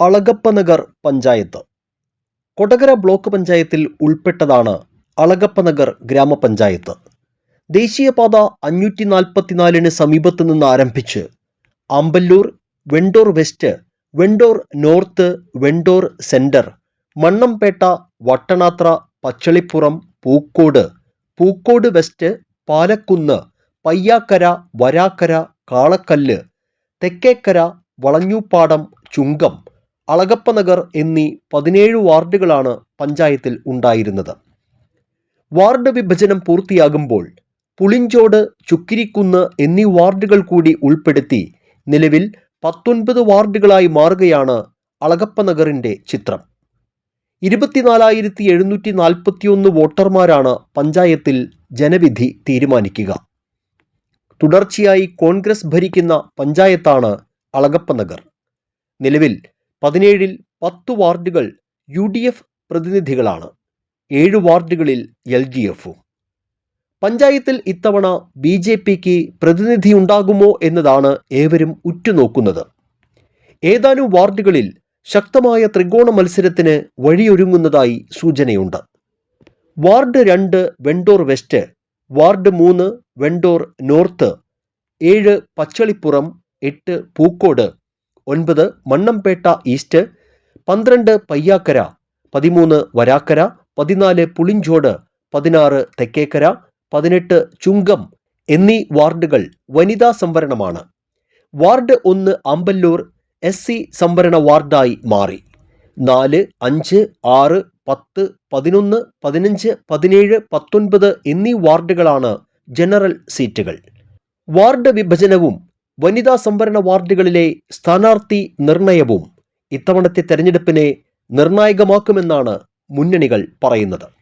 Alagappanagar panchayat. Kodakara block പഞ്ചായത്തിൽ ഉൾപ്പെട്ടതാണ് അളഗപ്പനഗർ ഗ്രാമപഞ്ചായത്ത്. ദേശീയപാത അഞ്ഞൂറ്റി നാൽപ്പത്തിനാലിന് സമീപത്ത് നിന്ന് ആരംഭിച്ച് Amballoor Vendore west Vendore north Vendore centre Mannampetta Vattanathra Pachalippuram Pookode Pookode west Palakkunnu Payyakkara Varakkara Kalakkallu Thekkekkara Valanjoopadam Chungam Alagappanagar എന്നീ പതിനേഴ് വാർഡുകളാണ് പഞ്ചായത്തിൽ ഉണ്ടായിരുന്നത്. വാർഡ് വിഭജനം പൂർത്തിയാകുമ്പോൾ പുളിഞ്ചോട് ചുക്കിരിക്കുന്ന് എന്നീ വാർഡുകൾ കൂടി ഉൾപ്പെടുത്തി നിലവിൽ പത്തൊൻപത് വാർഡുകളായി മാറുകയാണ് അളഗപ്പനഗറിന്റെ ചിത്രം. ഇരുപത്തിനാലായിരത്തി എഴുന്നൂറ്റി നാൽപ്പത്തിയൊന്ന് വോട്ടർമാരാണ് പഞ്ചായത്തിൽ ജനവിധി തീരുമാനിക്കുക. തുടർച്ചയായി കോൺഗ്രസ് ഭരിക്കുന്ന പഞ്ചായത്താണ് അളഗപ്പനഗർ നിലവിൽ പതിനേഴിൽ പത്ത് വാർഡുകൾ യു ഡി എഫ് പ്രതിനിധികളാണ്. ഏഴ് വാർഡുകളിൽ എൽ ഡി എഫും. പഞ്ചായത്തിൽ ഇത്തവണ ബി ജെ പിക്ക് പ്രതിനിധി ഉണ്ടാകുമോ എന്നതാണ് ഏവരും ഉറ്റുനോക്കുന്നത്. ഏതാനും വാർഡുകളിൽ ശക്തമായ ത്രികോണ മത്സരത്തിന് വഴിയൊരുങ്ങുന്നതായി സൂചനയുണ്ട്. വാർഡ് രണ്ട് വെണ്ടോർ വെസ്റ്റ് വാർഡ് മൂന്ന് വെണ്ടോർ നോർത്ത് ഏഴ് പച്ചളിപ്പുറം എട്ട് പൂക്കോട് ഒൻപത് മണ്ണംപേട്ട ഈസ്റ്റ് പന്ത്രണ്ട് പയ്യാക്കര പതിമൂന്ന് വരാക്കര പതിനാല് പുളിഞ്ചോട് പതിനാറ് തെക്കേക്കര പതിനെട്ട് ചുങ്കം എന്നീ വാർഡുകൾ വനിതാ സംവരണമാണ്. വാർഡ് ഒന്ന് അമ്പല്ലൂർ എസ് സി സംവരണ വാർഡായി മാറി. നാല് അഞ്ച് ആറ് പത്ത് പതിനൊന്ന് പതിനഞ്ച് പതിനേഴ് പത്തൊൻപത് എന്നീ വാർഡുകളാണ് ജനറൽ സീറ്റുകൾ. വാർഡ് വിഭജനവും വനിതാ സംവരണ വാർഡുകളിലെ സ്ഥാനാർത്ഥി നിർണയവും ഇത്തവണത്തെ തെരഞ്ഞെടുപ്പിനെ നിർണായകമാക്കുമെന്നാണ് മുന്നണികൾ പറയുന്നത്.